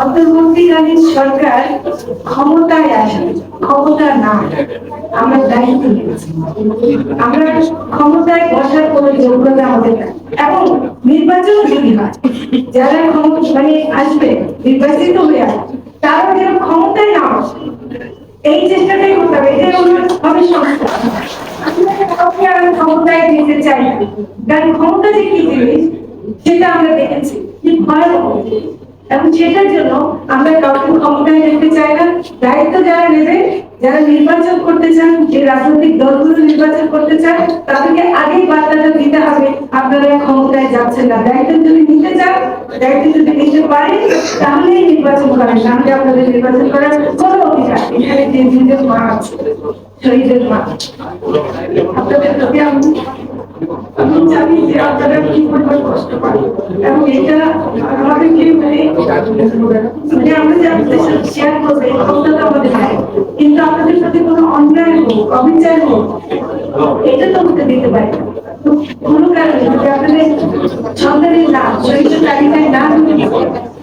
অন্তর্বর্তীকালীন সরকার ক্ষমতায় আসে ক্ষমতা না আমরা দায়িত্ব আমরা ক্ষমতায় বসার কোনো যোগ্যতা আমাদের নাই। এবং নির্বাচন যদি হয়, যারা ক্ষমতা মানে আসবে, নির্বাচিত হয়ে আসবে, তারা যেন ক্ষমতায় না এই চেষ্টাটাই করতে হবে। এটাই হবে সংস্থা কাউকে আর ক্ষমতায় দিতে চাই না। কারণ ক্ষমতা যে কি জিনিস, সেটা আমরা দেখেছি। কি ভয়াবহ এবং সেটার জন্য আমরা কাউকে ক্ষমতায় দেখতে চাই না। দায়িত্ব যারা নেবে, যারা নির্বাচন করতে চান, যে রাজনৈতিক দলগুলো নির্বাচন করতে চান, তাদেরকে আগেই বার্তাটা দিতে হবে, আপনারা ক্ষমতায় যাচ্ছেন না। দায়িত্ব যদি নিতে চান, দায়িত্ব যদি নিতে পারেন, তাহলেই নির্বাচন করেন নাহলে আপনাদের নির্বাচন করার কোনো অধিকার এখানে যে নিজের মা শহীদের মা। আপনাদের প্রতি আমি আমি জানি যে আপনারা কি পরিমাণ কষ্ট পান এবং এটা আমাদেরকে মানে মানে আমরা যে আপনাদের সাথে শেয়ার করব এই ক্ষমতাটা আমাদের নাই কিন্তু আপনাদের প্রতি কোনো অন্যায় হোক অবিচার হোক এটা তো হতে দিতে পারি কোনো কারণে যদি আপনাদের সন্তানের নাম শহীদের তালিকায় না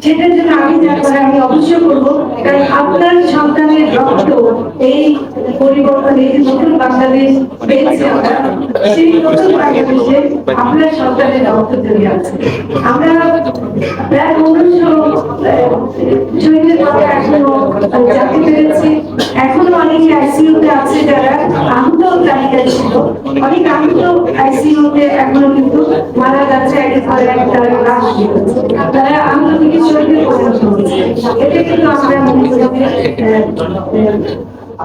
সেটার জন্য আমি যা করে আমি অবশ্যই করব কারণ আপনার সন্তানের রক্ত এই পরিবর্তন নতুন বাংলাদেশ পেয়েছি আমরা আমরা এখনও জানতে পেরেছি এখনও অনেকে আছে যারা আহত তালিকায় ছিল অনেক আহত আইসিইউতে এখনও কিন্তু মারা যাচ্ছে একটা লাশ বেরোচ্ছে। তারা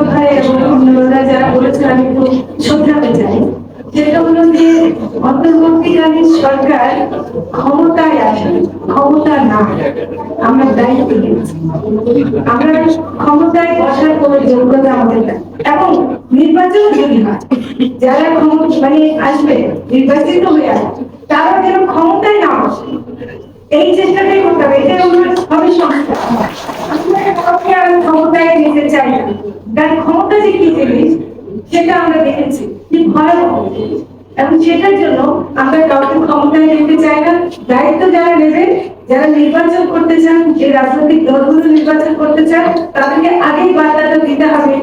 শ্রদ্ধায় এবং যারা বলেছেন, আমি একটু শ্রদ্ধাতে চাই সেটা হলো যে অন্তর্বর্তীকালীন সরকার ক্ষমতায় আসে ক্ষমতা না আমরা দায়িত্ব আমরা ক্ষমতায় বসার কোনো যোগ্যতা আমাদের এবং নির্বাচন যদি হয়, যারা ক্ষমতা মানে আসবে, নির্বাচিত হয়ে আসবে, তারা যেন ক্ষমতায় না আসে এই চেষ্টাটাই করতে হবে। এটাই হবে সংস্থা তার ক্ষমতা যে কি জিনিস, সেটা আমরা দেখেছি। কি ভয়াবহ এবং সেটার জন্য আমরা কাউকে ক্ষমতায় নিতে চাই না। দায়িত্ব যারা নেবে, যারা নির্বাচন করতে চান, যে রাজনৈতিক দলগুলো নির্বাচন করতে চান, তাদেরকে আগেই বার্তাটা দিতে হবে।